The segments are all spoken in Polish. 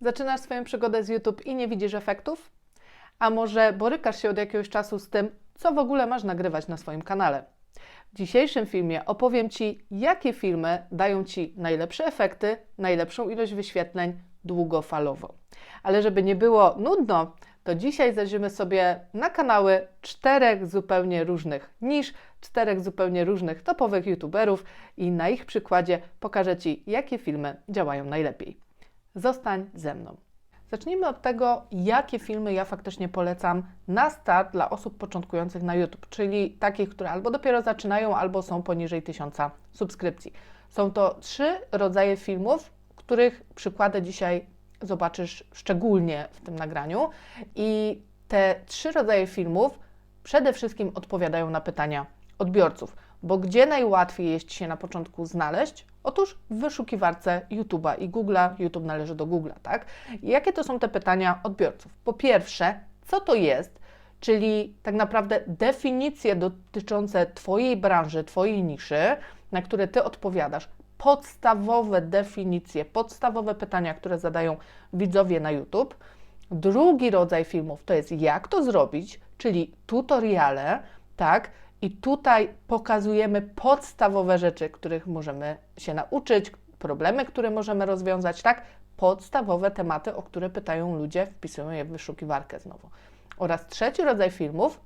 Zaczynasz swoją przygodę z YouTube i nie widzisz efektów? A może borykasz się od jakiegoś czasu z tym, co w ogóle masz nagrywać na swoim kanale? W dzisiejszym filmie opowiem Ci, jakie filmy dają Ci najlepsze efekty, najlepszą ilość wyświetleń długofalowo. Ale żeby nie było nudno, to dzisiaj zajrzymy sobie na kanały czterech zupełnie różnych niż, czterech zupełnie różnych topowych YouTuberów i na ich przykładzie pokażę Ci, jakie filmy działają najlepiej. Zostań ze mną. Zacznijmy od tego, jakie filmy ja faktycznie polecam na start dla osób początkujących na YouTube, czyli takich, które albo dopiero zaczynają, albo są poniżej 1000 subskrypcji. Są to trzy rodzaje filmów, których przykłady dzisiaj zobaczysz szczególnie w tym nagraniu. I te trzy rodzaje filmów przede wszystkim odpowiadają na pytania odbiorców. Bo gdzie najłatwiej jest się na początku znaleźć? Otóż w wyszukiwarce YouTube'a i Google'a. YouTube należy do Google'a, tak? Jakie to są te pytania odbiorców? Po pierwsze, co to jest? Czyli tak naprawdę definicje dotyczące Twojej branży, Twojej niszy, na które Ty odpowiadasz, podstawowe definicje, podstawowe pytania, które zadają widzowie na YouTube. Drugi rodzaj filmów to jest jak to zrobić, czyli tutoriale, tak? I tutaj pokazujemy podstawowe rzeczy, których możemy się nauczyć, problemy, które możemy rozwiązać, tak? Podstawowe tematy, o które pytają ludzie, wpisują je w wyszukiwarkę znowu. Oraz trzeci rodzaj filmów,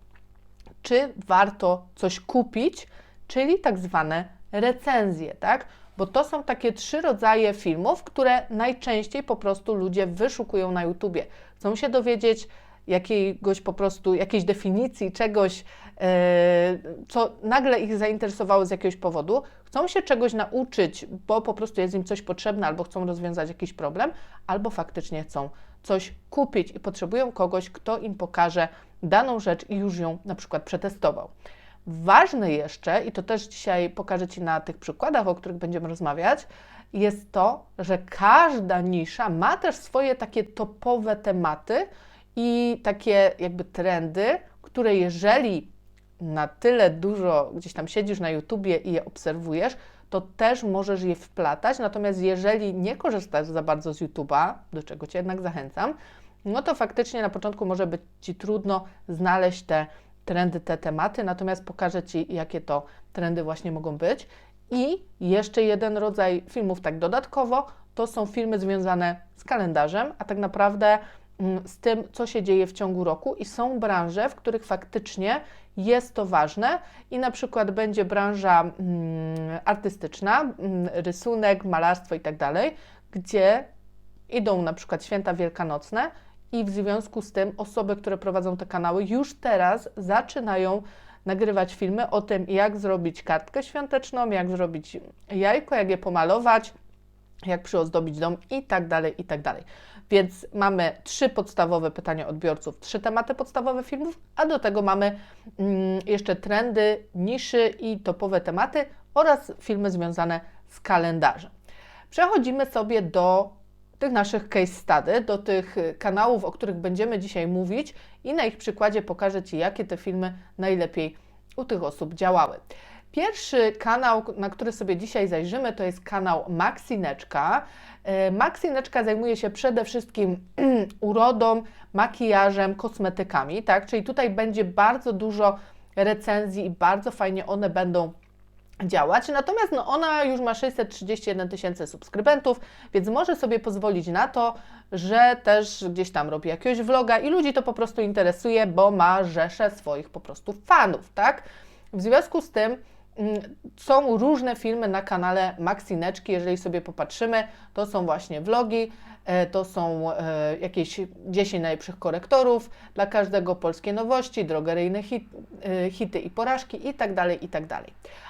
czy warto coś kupić, czyli tak zwane recenzje, tak? Bo to są takie trzy rodzaje filmów, które najczęściej po prostu ludzie wyszukują na YouTubie. Chcą się dowiedzieć, jakiegoś po prostu, jakiejś definicji czegoś, co nagle ich zainteresowało z jakiegoś powodu, chcą się czegoś nauczyć, bo po prostu jest im coś potrzebne, albo chcą rozwiązać jakiś problem, albo faktycznie chcą coś kupić i potrzebują kogoś, kto im pokaże daną rzecz i już ją na przykład przetestował. Ważne jeszcze, i to też dzisiaj pokażę Ci na tych przykładach, o których będziemy rozmawiać, jest to, że każda nisza ma też swoje takie topowe tematy, i takie jakby trendy, które jeżeli na tyle dużo gdzieś tam siedzisz na YouTubie i je obserwujesz, to też możesz je wplatać. Natomiast jeżeli nie korzystasz za bardzo z YouTube'a, do czego Cię jednak zachęcam, no to faktycznie na początku może być Ci trudno znaleźć te trendy, te tematy, natomiast pokażę Ci, jakie to trendy właśnie mogą być. I jeszcze jeden rodzaj filmów, tak dodatkowo, to są filmy związane z kalendarzem, a tak naprawdę Mm, z tym, co się dzieje w ciągu roku, i są branże, w których faktycznie jest to ważne, i na przykład będzie branża mm, artystyczna, mm, rysunek, malarstwo i tak gdzie idą na przykład święta wielkanocne, i w związku z tym osoby, które prowadzą te kanały, już teraz zaczynają nagrywać filmy o tym, jak zrobić kartkę świąteczną, jak zrobić jajko, jak je pomalować, jak przyozdobić dom i tak dalej, i tak dalej. Więc mamy trzy podstawowe pytania odbiorców, trzy tematy podstawowe filmów, a do tego mamy mm, jeszcze trendy, niszy i topowe tematy oraz filmy związane z kalendarzem. Przechodzimy sobie do tych naszych case study, do tych kanałów, o których będziemy dzisiaj mówić i na ich przykładzie pokażę Ci, jakie te filmy najlepiej u tych osób działały. Pierwszy kanał, na który sobie dzisiaj zajrzymy, to jest kanał Maxineczka. E, Maxineczka zajmuje się przede wszystkim urodą, makijażem, kosmetykami, tak? Czyli tutaj będzie bardzo dużo recenzji i bardzo fajnie one będą działać. Natomiast no, ona już ma 631 tysięcy subskrybentów, więc może sobie pozwolić na to, że też gdzieś tam robi jakiegoś vloga i ludzi to po prostu interesuje, bo ma rzeszę swoich po prostu fanów, tak? W związku z tym są różne filmy na kanale Maxineczki, jeżeli sobie popatrzymy, to są właśnie vlogi, e, to są e, jakieś 10 najlepszych korektorów dla każdego, polskie nowości, drogeryjne hit, e, hity i porażki i tak dalej, i tak.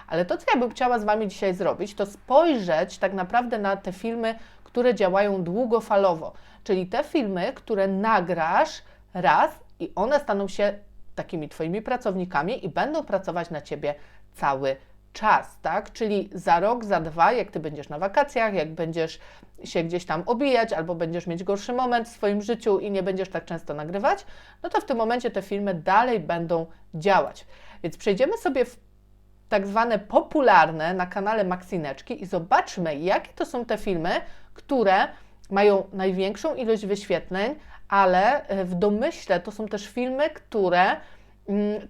Ale to, co ja bym chciała z Wami dzisiaj zrobić, to spojrzeć tak naprawdę na te filmy, które działają długofalowo, czyli te filmy, które nagrasz raz i one staną się takimi Twoimi pracownikami i będą pracować na Ciebie cały czas, tak? Czyli za rok, za dwa, jak ty będziesz na wakacjach, jak będziesz się gdzieś tam obijać, albo będziesz mieć gorszy moment w swoim życiu i nie będziesz tak często nagrywać, no to w tym momencie te filmy dalej będą działać. Więc przejdziemy sobie w tak zwane popularne na kanale Maxineczki i zobaczmy, jakie to są te filmy, które mają największą ilość wyświetleń, ale e, w domyśle to są też filmy, które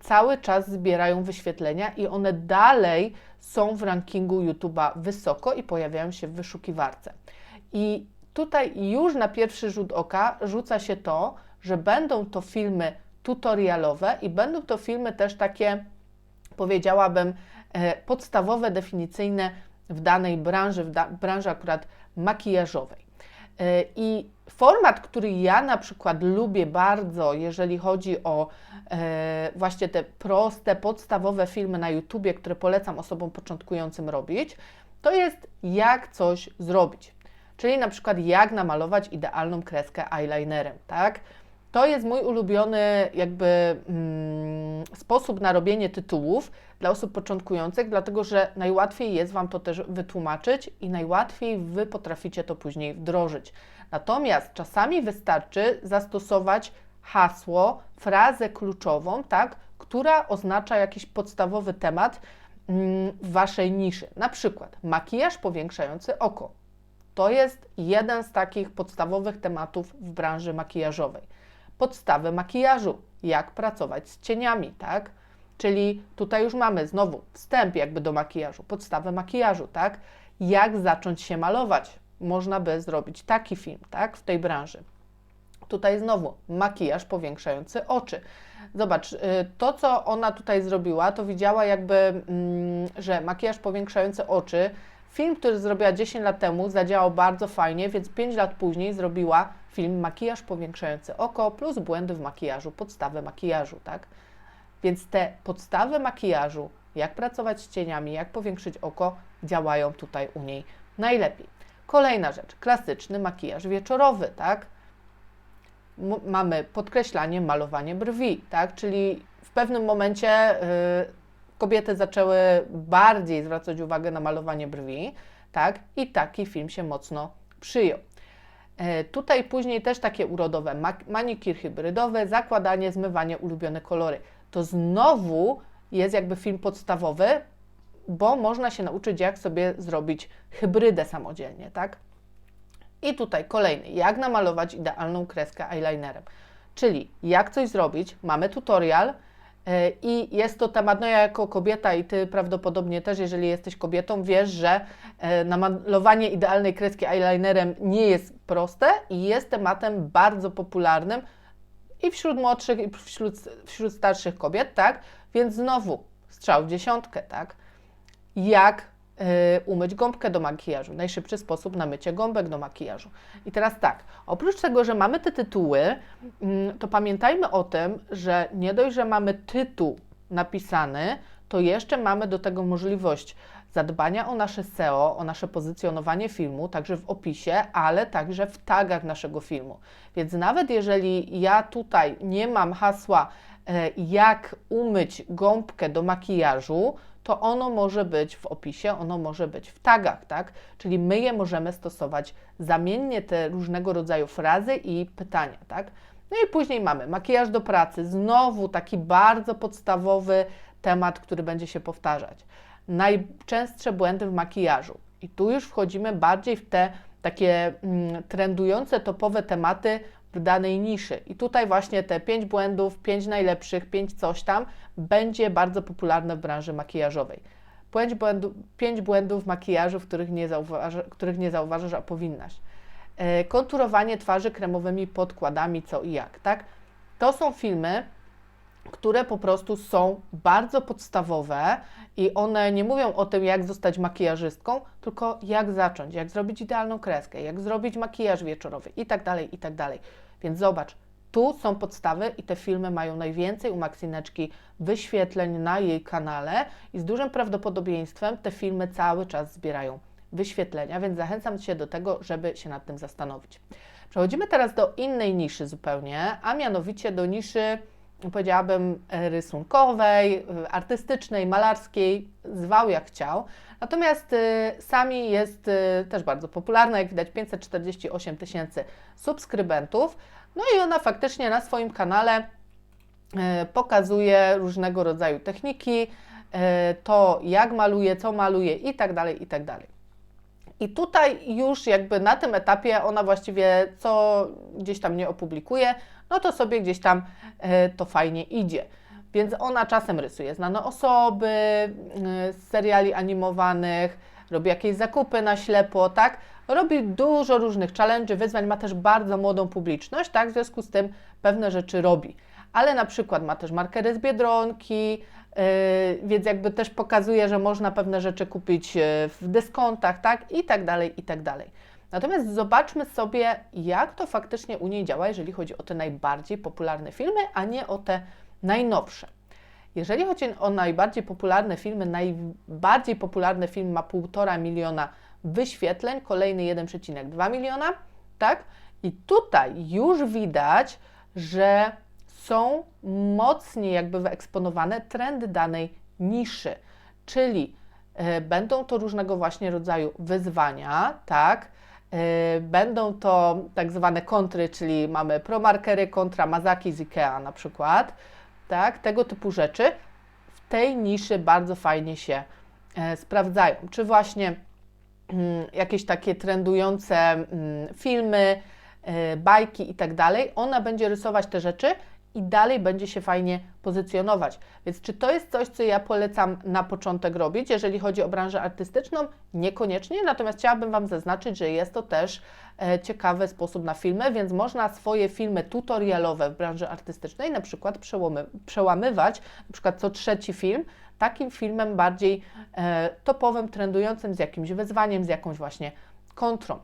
cały czas zbierają wyświetlenia i one dalej są w rankingu YouTube'a wysoko i pojawiają się w wyszukiwarce. I tutaj już na pierwszy rzut oka rzuca się to, że będą to filmy tutorialowe i będą to filmy też takie, powiedziałabym, e, podstawowe, definicyjne w danej branży, w da branży akurat makijażowej. E, I format, który ja na przykład lubię bardzo, jeżeli chodzi o e, właśnie te proste, podstawowe filmy na YouTubie, które polecam osobom początkującym robić, to jest jak coś zrobić. Czyli na przykład jak namalować idealną kreskę eyelinerem, tak? To jest mój ulubiony jakby mm, sposób na robienie tytułów dla osób początkujących, dlatego że najłatwiej jest Wam to też wytłumaczyć i najłatwiej Wy potraficie to później wdrożyć. Natomiast czasami wystarczy zastosować hasło, frazę kluczową, tak, która oznacza jakiś podstawowy temat mm, Waszej niszy. Na przykład makijaż powiększający oko. To jest jeden z takich podstawowych tematów w branży makijażowej podstawy makijażu, jak pracować z cieniami, tak? Czyli tutaj już mamy znowu wstęp jakby do makijażu, podstawę makijażu, tak? Jak zacząć się malować? Można by zrobić taki film, tak? W tej branży. Tutaj znowu makijaż powiększający oczy. Zobacz, y, to co ona tutaj zrobiła, to widziała jakby, mm, że makijaż powiększający oczy Film, który zrobiła 10 lat temu, zadziałał bardzo fajnie, więc 5 lat później zrobiła film Makijaż powiększający oko plus błędy w makijażu, podstawy makijażu, tak? Więc te podstawy makijażu, jak pracować z cieniami, jak powiększyć oko, działają tutaj u niej najlepiej. Kolejna rzecz, klasyczny makijaż wieczorowy, tak? M mamy podkreślanie, malowanie brwi, tak? Czyli w pewnym momencie yy, kobiety zaczęły bardziej zwracać uwagę na malowanie brwi, tak? I taki film się mocno przyjął. E, tutaj później też takie urodowe, manikir hybrydowy, zakładanie, zmywanie, ulubione kolory. To znowu jest jakby film podstawowy, bo można się nauczyć, jak sobie zrobić hybrydę samodzielnie, tak? I tutaj kolejny, jak namalować idealną kreskę eyelinerem. Czyli jak coś zrobić, mamy tutorial, I jest to temat, no ja jako kobieta i Ty prawdopodobnie też, jeżeli jesteś kobietą, wiesz, że e, namalowanie idealnej kreski eyelinerem nie jest proste i jest tematem bardzo popularnym i wśród młodszych, i wśród, wśród starszych kobiet, tak? Więc znowu strzał w dziesiątkę, tak? Jak umyć gąbkę do makijażu. Najszybszy sposób na mycie gąbek do makijażu. I teraz tak, oprócz tego, że mamy te tytuły, mm, to pamiętajmy o tym, że nie dość, że mamy tytuł napisany, to jeszcze mamy do tego możliwość zadbania o nasze SEO, o nasze pozycjonowanie filmu, także w opisie, ale także w tagach naszego filmu. Więc nawet jeżeli ja tutaj nie mam hasła, e, jak umyć gąbkę do makijażu, to ono może być w opisie, ono może być w tagach, tak? Czyli my je możemy stosować zamiennie te różnego rodzaju frazy i pytania, tak? No i później mamy makijaż do pracy, znowu taki bardzo podstawowy temat, który będzie się powtarzać. Najczęstsze błędy w makijażu. I tu już wchodzimy bardziej w te takie mm, trendujące, topowe tematy w danej niszy. I tutaj właśnie te 5 błędów, 5 najlepszych, 5 coś tam będzie bardzo popularne w branży makijażowej. 5 błędów, 5 błędów makijażu, których nie, zauważy, których nie zauważysz, a powinnaś. E, konturowanie twarzy kremowymi podkładami, co i jak, tak? To są filmy, które po prostu są bardzo podstawowe i one nie mówią o tym, jak zostać makijażystką, tylko jak zacząć, jak zrobić idealną kreskę, jak zrobić makijaż wieczorowy i tak dalej, i tak dalej. Więc zobacz, tu są podstawy i te filmy mają najwięcej u Maksineczki wyświetleń na jej kanale i z dużym prawdopodobieństwem te filmy cały czas zbierają wyświetlenia, więc zachęcam Cię do tego, żeby się nad tym zastanowić. Przechodzimy teraz do innej niszy zupełnie, a mianowicie do niszy powiedziałabym, rysunkowej, artystycznej, malarskiej, zwał jak chciał. Natomiast y, sami jest też bardzo popularna, jak widać 548 tysięcy subskrybentów. No i ona faktycznie na swoim kanale pokazuje różnego rodzaju techniki, to jak maluje, co maluje i tak dalej, i tak dalej. I tutaj już jakby na tym etapie ona właściwie co gdzieś tam nie opublikuje, no to sobie gdzieś tam e, to fajnie idzie. Więc ona czasem rysuje znane osoby e, z seriali animowanych, robi jakieś zakupy na ślepo, tak? Robi dużo różnych challenge, wyzwań, ma też bardzo młodą publiczność, tak? W związku z tym pewne rzeczy robi. Ale na przykład ma też markery z Biedronki, więc jakby też pokazuje, że można pewne rzeczy kupić yy, w dyskontach, tak? I tak dalej, i tak dalej. Natomiast zobaczmy sobie, jak to faktycznie u niej działa, jeżeli chodzi o te najbardziej popularne filmy, a nie o te najnowsze. Jeżeli chodzi o najbardziej popularne filmy, najbardziej popularny film ma 1,5 miliona wyświetleń, kolejny 1,2 miliona, tak? I tutaj już widać, że są mocniej jakby wyeksponowane trendy danej niszy, czyli y, będą to różnego właśnie rodzaju wyzwania, tak? Y, będą to tak zwane kontry, czyli mamy promarkery kontra mazaki z IKEA na przykład, tak? Tego typu rzeczy w tej niszy bardzo fajnie się e, sprawdzają. Czy właśnie mm, jakieś takie trendujące mm, filmy, e, bajki i tak dalej, ona będzie rysować te rzeczy i dalej będzie się fajnie pozycjonować. Więc czy to jest coś, co ja polecam na początek robić, jeżeli chodzi o branżę artystyczną? Niekoniecznie, natomiast chciałabym Wam zaznaczyć, że jest to też e, ciekawy sposób na filmy, więc można swoje filmy tutorialowe w branży artystycznej na przykład przełomy, przełamywać, na przykład co trzeci film, takim filmem bardziej e, topowym, trendującym, z jakimś wyzwaniem, z jakąś właśnie kontrą.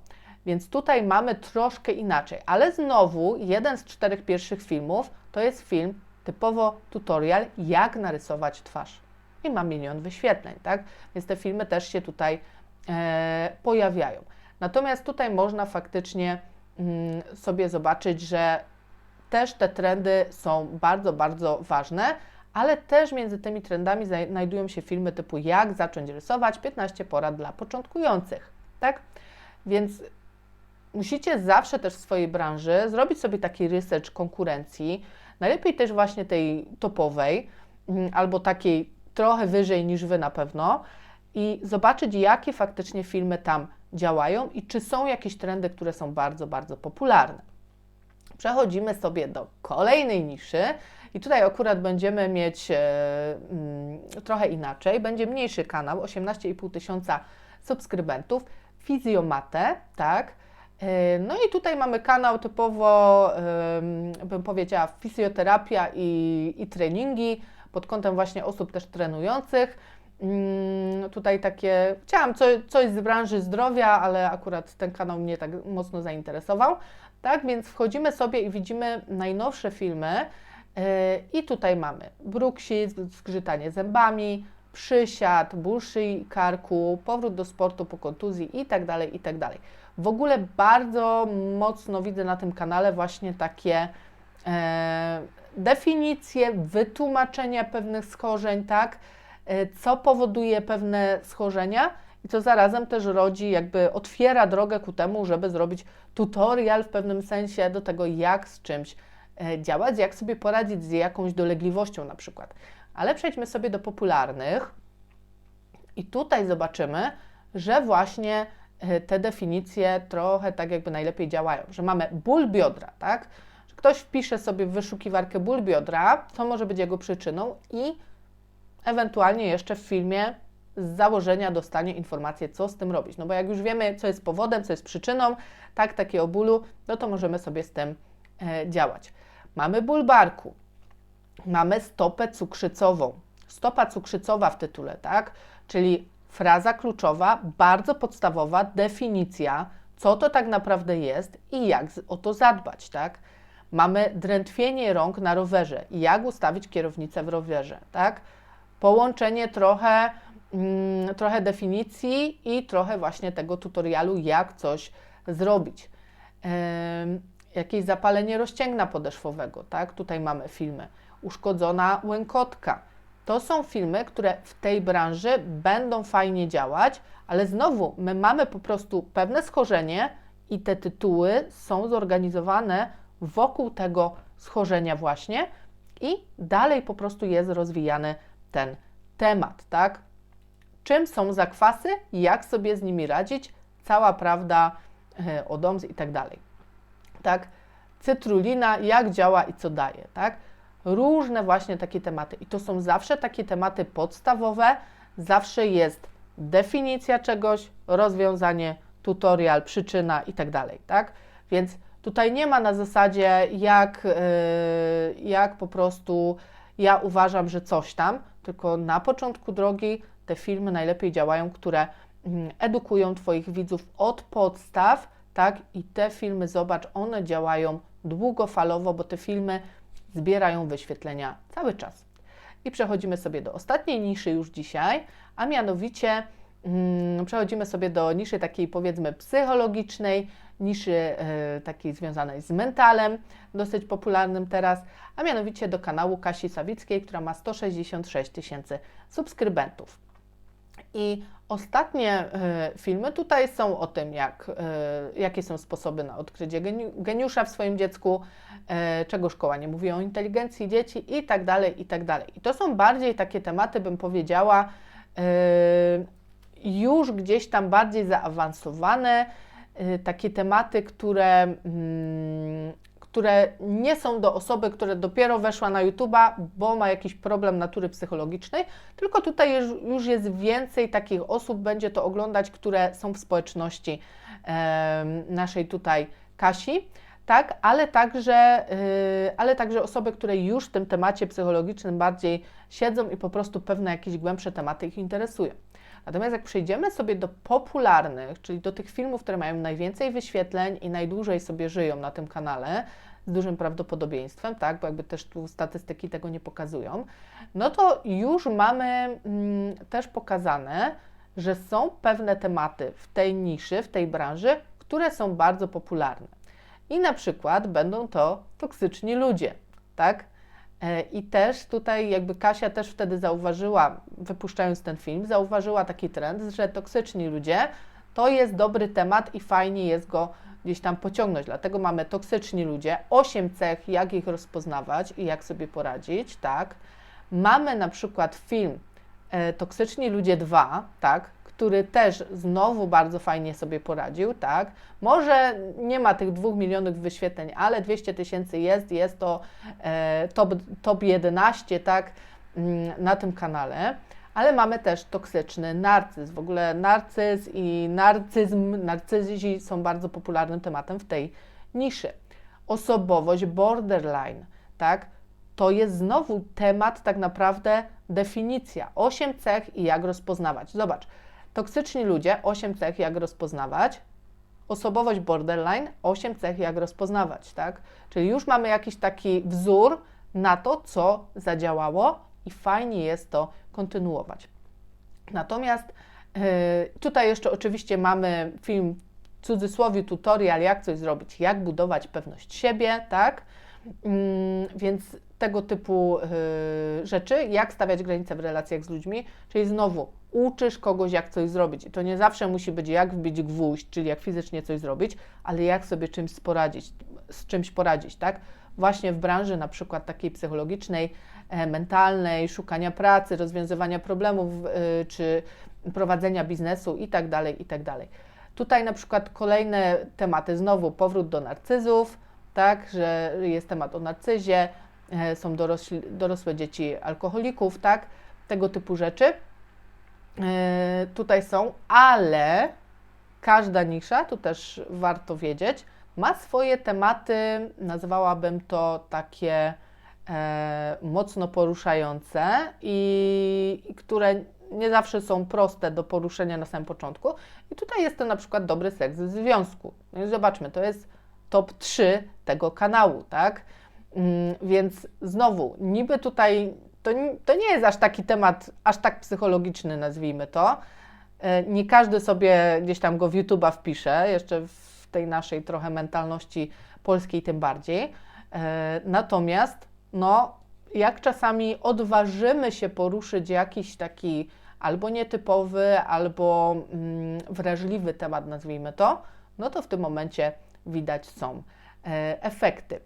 Więc tutaj mamy troszkę inaczej, ale znowu jeden z czterech pierwszych filmów to jest film typowo tutorial, jak narysować twarz. I ma milion wyświetleń, tak? Więc te filmy też się tutaj e, pojawiają. Natomiast tutaj można faktycznie mm, sobie zobaczyć, że też te trendy są bardzo, bardzo ważne, ale też między tymi trendami znajdują się filmy typu jak zacząć rysować, 15 porad dla początkujących, tak? Więc musicie zawsze też w swojej branży zrobić sobie taki research konkurencji, najlepiej też właśnie tej topowej, mm, albo takiej trochę wyżej niż Wy na pewno, i zobaczyć, jakie faktycznie filmy tam działają i czy są jakieś trendy, które są bardzo, bardzo popularne. Przechodzimy sobie do kolejnej niszy i tutaj akurat będziemy mieć e, mm, trochę inaczej. Będzie mniejszy kanał, 18,5 tysiąca subskrybentów, Fizjomate, tak? No i tutaj mamy kanał typowo, bym powiedziała, fizjoterapia i, i treningi pod kątem właśnie osób też trenujących. Tutaj takie, chciałam co, coś z branży zdrowia, ale akurat ten kanał mnie tak mocno zainteresował. Tak, więc wchodzimy sobie i widzimy najnowsze filmy. E, I tutaj mamy bruksizm, zgrzytanie zębami, przysiad, ból szyi, karku, powrót do sportu po kontuzji i tak W ogóle bardzo mocno widzę na tym kanale właśnie takie e, definicje, wytłumaczenia pewnych schorzeń, tak? E, co powoduje pewne schorzenia i co zarazem też rodzi, jakby otwiera drogę ku temu, żeby zrobić tutorial w pewnym sensie do tego, jak z czymś e, działać, jak sobie poradzić z jakąś dolegliwością na przykład. Ale przejdźmy sobie do popularnych i tutaj zobaczymy, że właśnie te definicje trochę tak jakby najlepiej działają, że mamy ból biodra, tak? Ktoś wpisze sobie w wyszukiwarkę ból biodra, co może być jego przyczyną i ewentualnie jeszcze w filmie z założenia dostanie informację, co z tym robić. No bo jak już wiemy, co jest powodem, co jest przyczyną, tak, takiego bólu, no to możemy sobie z tym e, działać. Mamy ból barku, mamy stopę cukrzycową. Stopa cukrzycowa w tytule, tak? Czyli fraza kluczowa, bardzo podstawowa definicja, co to tak naprawdę jest i jak o to zadbać, tak? Mamy drętwienie rąk na rowerze i jak ustawić kierownicę w rowerze, tak? Połączenie trochę, mm, trochę definicji i trochę właśnie tego tutorialu, jak coś zrobić. Jakieś zapalenie rozcięgna podeszwowego, tak? Tutaj mamy filmy. Uszkodzona łękotka, to są filmy, które w tej branży będą fajnie działać, ale znowu my mamy po prostu pewne schorzenie i te tytuły są zorganizowane wokół tego schorzenia właśnie i dalej po prostu jest rozwijany ten temat, tak? Czym są zakwasy, jak sobie z nimi radzić, cała prawda e, o DOMS i tak dalej. Tak? Cytrulina, jak działa i co daje, tak? Różne właśnie takie tematy. I to są zawsze takie tematy podstawowe, zawsze jest definicja czegoś, rozwiązanie, tutorial, przyczyna i tak dalej, tak? Więc tutaj nie ma na zasadzie, jak, yy, jak po prostu ja uważam, że coś tam, tylko na początku drogi te filmy najlepiej działają, które mm, edukują Twoich widzów od podstaw, tak? I te filmy, zobacz, one działają długofalowo, bo te filmy zbierają wyświetlenia cały czas. I przechodzimy sobie do ostatniej niszy już dzisiaj, a mianowicie hmm, przechodzimy sobie do niszy takiej powiedzmy psychologicznej, niszy y, takiej związanej z mentalem, dosyć popularnym teraz, a mianowicie do kanału Kasi Sawickiej, która ma 166 tysięcy subskrybentów. I ostatnie y, filmy tutaj są o tym, jak, y, jakie są sposoby na odkrycie geniusza w swoim dziecku, y, czego szkoła nie mówi o inteligencji dzieci i tak dalej, i tak dalej. I to są bardziej takie tematy, bym powiedziała, już gdzieś tam bardziej zaawansowane, takie tematy, które mm, które nie są do osoby, która dopiero weszła na YouTube'a, bo ma jakiś problem natury psychologicznej, tylko tutaj już jest więcej takich osób, będzie to oglądać, które są w społeczności naszej tutaj Kasi tak, ale także, yy, ale także osoby, które już w tym temacie psychologicznym bardziej siedzą i po prostu pewne jakieś głębsze tematy ich interesują. Natomiast jak przejdziemy sobie do popularnych, czyli do tych filmów, które mają najwięcej wyświetleń i najdłużej sobie żyją na tym kanale, z dużym prawdopodobieństwem, tak, bo jakby też tu statystyki tego nie pokazują, no to już mamy mm, też pokazane, że są pewne tematy w tej niszy, w tej branży, które są bardzo popularne. I na przykład będą to toksyczni ludzie, tak? E, I też tutaj jakby Kasia też wtedy zauważyła, wypuszczając ten film, zauważyła taki trend, że toksyczni ludzie to jest dobry temat i fajnie jest go gdzieś tam pociągnąć. Dlatego mamy toksyczni ludzie, 8 cech, jak ich rozpoznawać i jak sobie poradzić, tak. Mamy na przykład film e, Toksyczni ludzie 2, tak, który też znowu bardzo fajnie sobie poradził, tak. Może nie ma tych 2 milionów wyświetleń, ale 200 tysięcy jest, jest to e, top, top 11, tak, mm, na tym kanale ale mamy też toksyczny narcyzm. W ogóle narcyzm i narcyzm, narcyzi są bardzo popularnym tematem w tej niszy. Osobowość borderline, tak? To jest znowu temat, tak naprawdę definicja. Osiem cech i jak rozpoznawać. Zobacz, toksyczni ludzie, osiem cech jak rozpoznawać. Osobowość borderline, osiem cech jak rozpoznawać, tak? Czyli już mamy jakiś taki wzór na to, co zadziałało i fajnie jest to kontynuować. Natomiast yy, tutaj jeszcze oczywiście mamy film w cudzysłowie tutorial, jak coś zrobić, jak budować pewność siebie, tak? Yy, więc tego typu yy, rzeczy, jak stawiać granice w relacjach z ludźmi, czyli znowu uczysz kogoś, jak coś zrobić. I to nie zawsze musi być jak wbić gwóźdź, czyli jak fizycznie coś zrobić, ale jak sobie czymś poradzić, z czymś poradzić, tak? Właśnie w branży na przykład takiej psychologicznej, E, mentalnej, szukania pracy, rozwiązywania problemów e, czy prowadzenia biznesu itd., tak itd. Tak Tutaj na przykład kolejne tematy, znowu powrót do narcyzów, tak, że jest temat o narcyzie, e, są dorosłe dzieci alkoholików, tak, tego typu rzeczy tutaj są, ale każda nisza, tu też warto wiedzieć, ma swoje tematy, nazwałabym to takie e, mocno poruszające i, i które nie zawsze są proste do poruszenia na samym początku. I tutaj jest to na przykład dobry seks w związku. No i zobaczmy, to jest top 3 tego kanału, tak? Mm, więc znowu, niby tutaj to, to nie jest aż taki temat, aż tak psychologiczny, nazwijmy to. E, nie każdy sobie gdzieś tam go w YouTube'a wpisze, jeszcze w tej naszej trochę mentalności polskiej tym bardziej. E, natomiast no, jak czasami odważymy się poruszyć jakiś taki albo nietypowy, albo mm, wrażliwy temat, nazwijmy to, no to w tym momencie widać są e, efekty. E,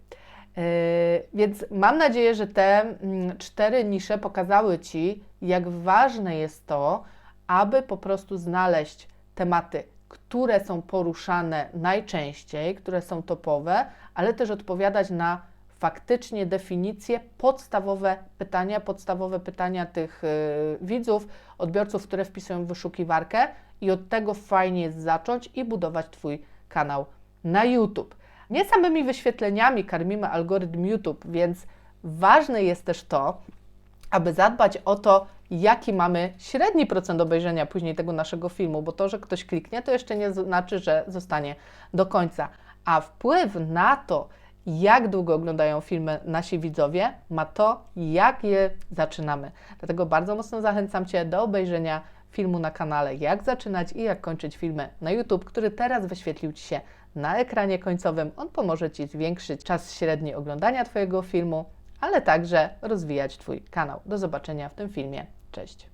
więc mam nadzieję, że te mm, cztery nisze pokazały Ci, jak ważne jest to, aby po prostu znaleźć tematy które są poruszane najczęściej, które są topowe, ale też odpowiadać na faktycznie definicje, podstawowe pytania, podstawowe pytania tych y, widzów, odbiorców, które wpisują w wyszukiwarkę i od tego fajnie jest zacząć i budować Twój kanał na YouTube. Nie samymi wyświetleniami karmimy algorytm YouTube, więc ważne jest też to, aby zadbać o to, jaki mamy średni procent obejrzenia później tego naszego filmu, bo to, że ktoś kliknie, to jeszcze nie znaczy, że zostanie do końca. A wpływ na to, jak długo oglądają filmy nasi widzowie, ma to, jak je zaczynamy. Dlatego bardzo mocno zachęcam Cię do obejrzenia filmu na kanale Jak zaczynać i jak kończyć filmy na YouTube, który teraz wyświetlił Ci się na ekranie końcowym. On pomoże Ci zwiększyć czas średni oglądania Twojego filmu, ale także rozwijać Twój kanał. Do zobaczenia w tym filmie. Cześć!